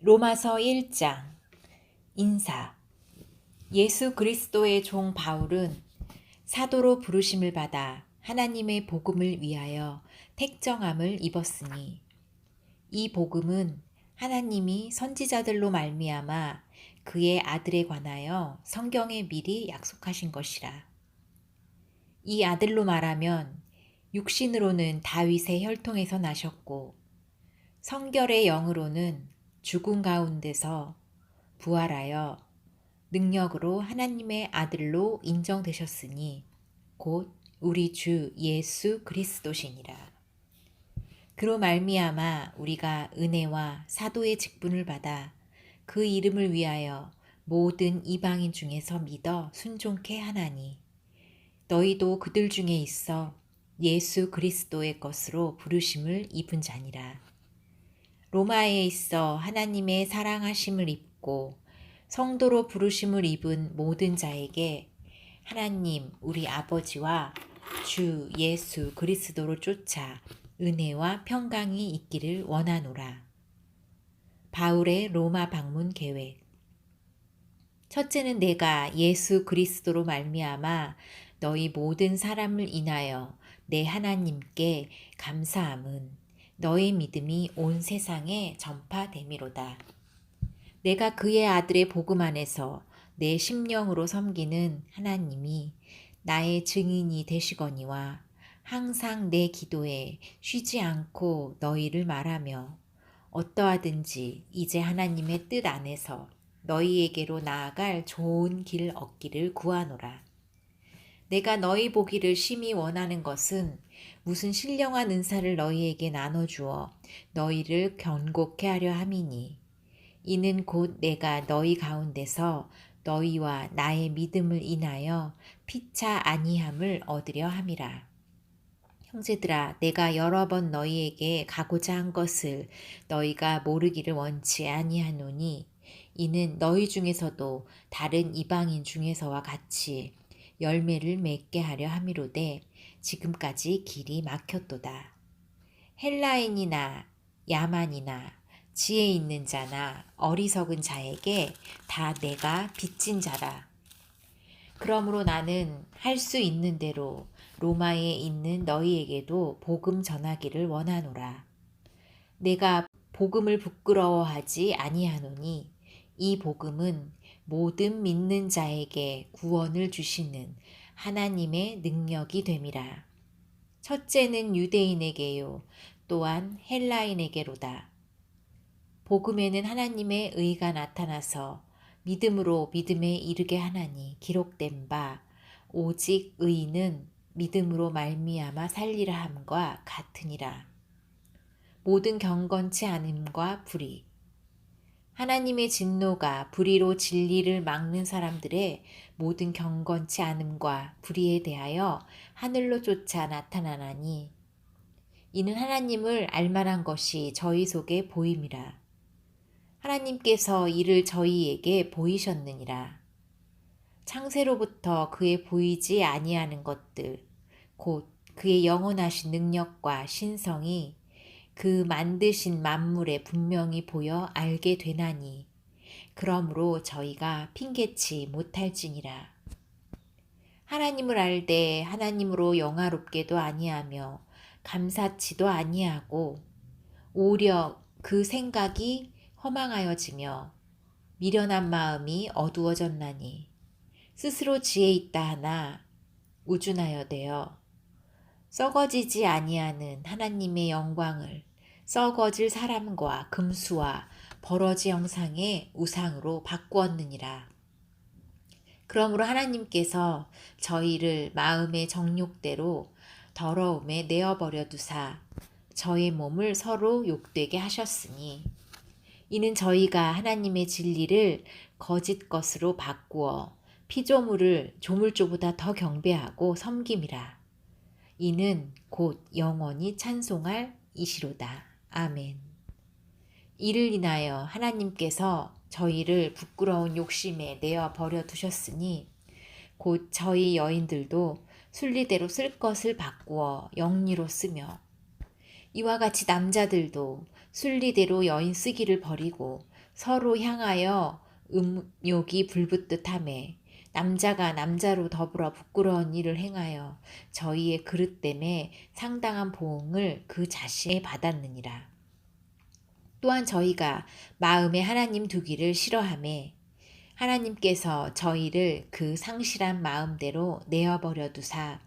로마서 1장 인사 예수 그리스도의 종 바울은 사도로 부르심을 받아 하나님의 복음을 위하여 택정함을 입었으니 이 복음은 하나님이 선지자들로 말미암아 그의 아들에 관하여 성경에 미리 약속하신 것이라. 이 아들로 말하면 육신으로는 다윗의 혈통에서 나셨고 성결의 영으로는 죽은 가운데서 부활하여 능력으로 하나님의 아들로 인정되셨으니 곧 우리 주 예수 그리스도시니라. 그로 말미암아 우리가 은혜와 사도의 직분을 받아 그 이름을 위하여 모든 이방인 중에서 믿어 순종케 하나니 너희도 그들 중에 있어 예수 그리스도의 것으로 부르심을 입은 자니라. 로마에 있어 하나님의 사랑하심을 입고 성도로 부르심을 입은 모든 자에게 하나님 우리 아버지와 주 예수 그리스도로 쫓아 은혜와 평강이 있기를 원하노라. 바울의 로마 방문 계획 첫째는 내가 예수 그리스도로 말미암아 너희 모든 사람을 인하여 내 하나님께 감사함은 너의 믿음이 온 세상에 전파됨이로다. 내가 그의 아들의 복음 안에서 내 심령으로 섬기는 하나님이 나의 증인이 되시거니와 항상 내 기도에 쉬지 않고 너희를 말하며 어떠하든지 이제 하나님의 뜻 안에서 너희에게로 나아갈 좋은 길 얻기를 구하노라. 내가 너희 보기를 심히 원하는 것은 무슨 신령한 은사를 너희에게 나눠주어 너희를 견고케 하려 함이니 이는 곧 내가 너희 가운데서 너희와 나의 믿음을 인하여 피차 아니함을 얻으려 함이라. 형제들아, 내가 여러 번 너희에게 가고자 한 것을 너희가 모르기를 원치 아니하노니 이는 너희 중에서도 다른 이방인 중에서와 같이 열매를 맺게 하려 함이로되 지금까지 길이 막혔도다. 헬라인이나 야만이나 지혜 있는 자나 어리석은 자에게 다 내가 빚진 자라. 그러므로 나는 할 수 있는 대로 로마에 있는 너희에게도 복음 전하기를 원하노라. 내가 복음을 부끄러워하지 아니하노니 이 복음은 모든 믿는 자에게 구원을 주시는 하나님의 능력이 됨이라. 첫째는 유대인에게요, 또한 헬라인에게로다. 복음에는 하나님의 의가 나타나서 믿음으로 믿음에 이르게 하나니 기록된 바 오직 의는 믿음으로 말미암아 살리라 함과 같으니라. 모든 경건치 않음과 불의 하나님의 진노가 불의로 진리를 막는 사람들의 모든 경건치 않음과 불의에 대하여 하늘로 쫓아 나타나나니 이는 하나님을 알만한 것이 저희 속에 보임이라. 하나님께서 이를 저희에게 보이셨느니라. 창세로부터 그의 보이지 아니하는 것들, 곧 그의 영원하신 능력과 신성이 그 만드신 만물에 분명히 보여 알게 되나니 그러므로 저희가 핑계치 못할지니라. 하나님을 알되 하나님으로 영화롭게도 아니하며 감사치도 아니하고 오히려 그 생각이 허망하여지며 미련한 마음이 어두워졌나니 스스로 지혜 있다 하나 우준하여 되어 썩어지지 아니하는 하나님의 영광을 썩어질 사람과 금수와 버러지 형상의 우상으로 바꾸었느니라. 그러므로 하나님께서 저희를 마음의 정욕대로 더러움에 내어버려 두사 저의 몸을 서로 욕되게 하셨으니 이는 저희가 하나님의 진리를 거짓 것으로 바꾸어 피조물을 조물조보다 더 경배하고 섬김이라. 이는 곧 영원히 찬송할 이시로다. 아멘. 이를 인하여 하나님께서 저희를 부끄러운 욕심에 내어 버려 두셨으니 곧 저희 여인들도 순리대로 쓸 것을 바꾸어 영리로 쓰며 이와 같이 남자들도 순리대로 여인 쓰기를 버리고 서로 향하여 음욕이 불붙듯하매 남자가 남자로 더불어 부끄러운 일을 행하여 저희의 그릇 때문에 상당한 보응을 그 자신에 받았느니라. 또한 저희가 마음에 하나님 두기를 싫어함에 하나님께서 저희를 그 상실한 마음대로 내어버려 두사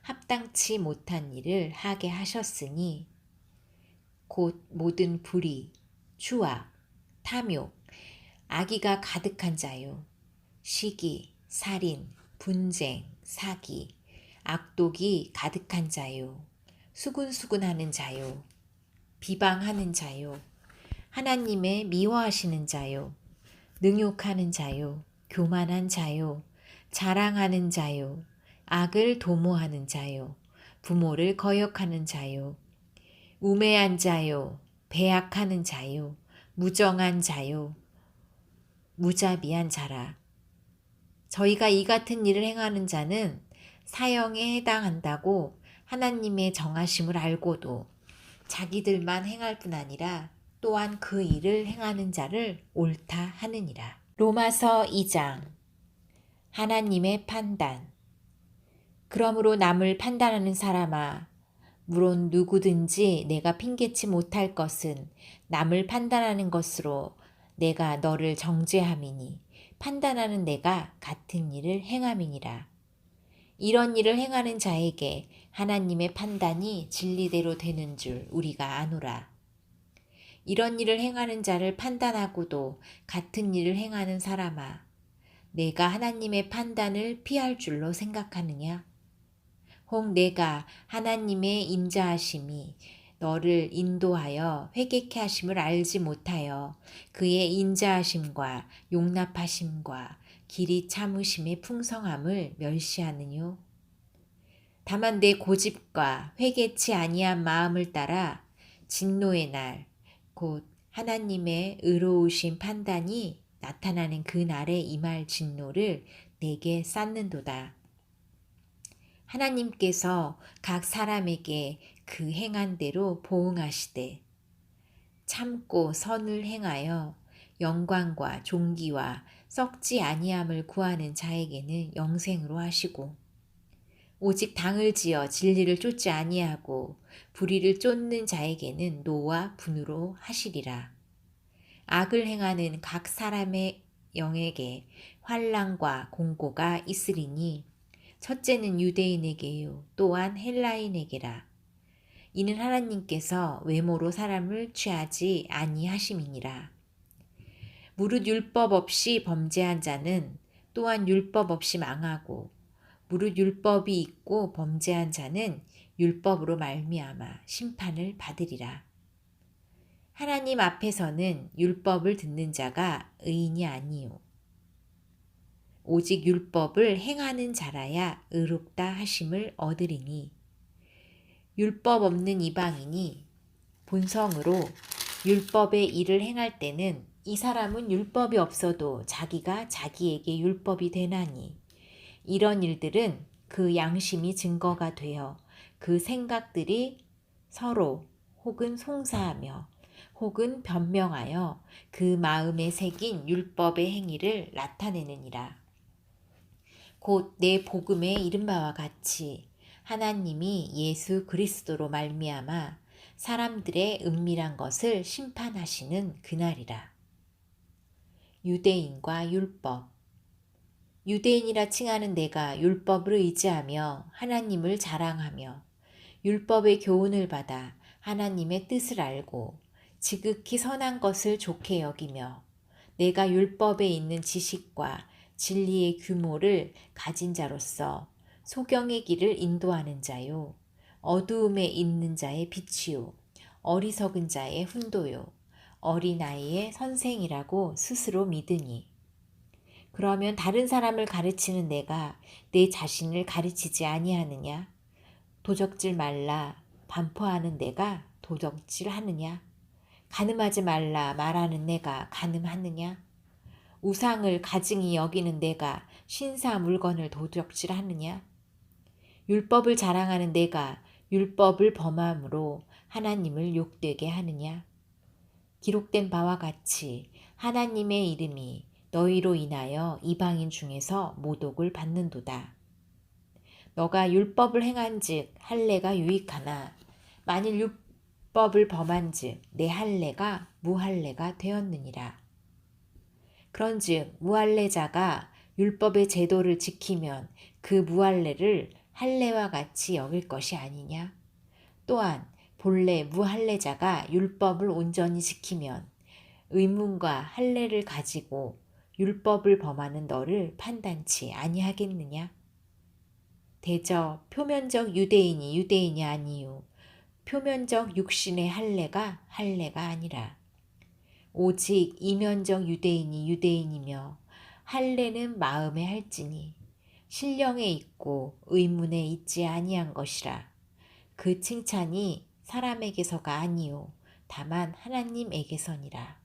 합당치 못한 일을 하게 하셨으니 곧 모든 불의, 추악, 탐욕, 악의가 가득한 자요, 시기, 살인, 분쟁, 사기, 악독이 가득한 자요, 수군수군하는 자요, 비방하는 자요, 하나님의 미워하시는 자요, 능욕하는 자요, 교만한 자요, 자랑하는 자요, 악을 도모하는 자요, 부모를 거역하는 자요, 우매한 자요, 배약하는 자요, 무정한 자요, 무자비한 자라. 저희가 이 같은 일을 행하는 자는 사형에 해당한다고 하나님의 정하심을 알고도 자기들만 행할 뿐 아니라 또한 그 일을 행하는 자를 옳다 하느니라. 로마서 2장 하나님의 판단 그러므로 남을 판단하는 사람아 물론 누구든지 내가 핑계치 못할 것은 남을 판단하는 것으로 내가 너를 정죄함이니 판단하는 내가 같은 일을 행함이니라. 이런 일을 행하는 자에게 하나님의 판단이 진리대로 되는 줄 우리가 아노라. 이런 일을 행하는 자를 판단하고도 같은 일을 행하는 사람아, 내가 하나님의 판단을 피할 줄로 생각하느냐? 혹 내가 하나님의 인자하심이 너를 인도하여 회개케 하심을 알지 못하여 그의 인자하심과 용납하심과 길이 참으심의 풍성함을 멸시하느뇨. 다만 내 고집과 회개치 아니한 마음을 따라 진노의 날, 곧 하나님의 의로우신 판단이 나타나는 그 날에 임할 진노를 내게 쌓는도다. 하나님께서 각 사람에게 그 행한 대로 보응하시되 참고 선을 행하여 영광과 존귀와 썩지 아니함을 구하는 자에게는 영생으로 하시고 오직 당을 지어 진리를 쫓지 아니하고 불의를 쫓는 자에게는 노와 분으로 하시리라. 악을 행하는 각 사람의 영에게 환란과 공고가 있으리니 첫째는 유대인에게요 또한 헬라인에게라. 이는 하나님께서 외모로 사람을 취하지 아니하심이니라. 무릇 율법 없이 범죄한 자는 또한 율법 없이 망하고 무릇 율법이 있고 범죄한 자는 율법으로 말미암아 심판을 받으리라. 하나님 앞에서는 율법을 듣는 자가 의인이 아니요 오직 율법을 행하는 자라야 의롭다 하심을 얻으리니 율법 없는 이방인이 본성으로 율법의 일을 행할 때는 이 사람은 율법이 없어도 자기가 자기에게 율법이 되나니 이런 일들은 그 양심이 증거가 되어 그 생각들이 서로 혹은 송사하며 혹은 변명하여 그 마음에 새긴 율법의 행위를 나타내느니라. 곧 내 복음에 이른 바와 같이 하나님이 예수 그리스도로 말미암아 사람들의 은밀한 것을 심판하시는 그날이라. 유대인과 율법 유대인이라 칭하는 내가 율법을 의지하며 하나님을 자랑하며 율법의 교훈을 받아 하나님의 뜻을 알고 지극히 선한 것을 좋게 여기며 내가 율법에 있는 지식과 진리의 규모를 가진 자로서 소경의 길을 인도하는 자요 어두움에 있는 자의 빛이요 어리석은 자의 훈도요 어린아이의 선생이라고 스스로 믿으니 그러면 다른 사람을 가르치는 내가 내 자신을 가르치지 아니하느냐? 도적질 말라 반포하는 내가 도적질 하느냐? 가늠하지 말라 말하는 내가 가늠하느냐? 우상을 가증히 여기는 내가 신사 물건을 도적질 하느냐? 율법을 자랑하는 내가 율법을 범함으로 하나님을 욕되게 하느냐? 기록된 바와 같이 하나님의 이름이 너희로 인하여 이방인 중에서 모독을 받는도다. 너가 율법을 행한즉 할례가 유익하나 만일 율법을 범한즉 내 할례가 무할례가 되었느니라. 그런즉 무할례자가 율법의 제도를 지키면 그 무할례를 할례와 같이 여길 것이 아니냐? 또한 본래 무할례자가 율법을 온전히 지키면 의문과 할례를 가지고 율법을 범하는 너를 판단치 아니하겠느냐? 대저 표면적 유대인이 유대인이 아니요 표면적 육신의 할례가 할례가 아니라 오직 이면적 유대인이 유대인이며 할례는 마음에 할지니 신령에 있고 의문에 있지 아니한 것이라. 그 칭찬이 사람에게서가 아니요 다만 하나님에게서니라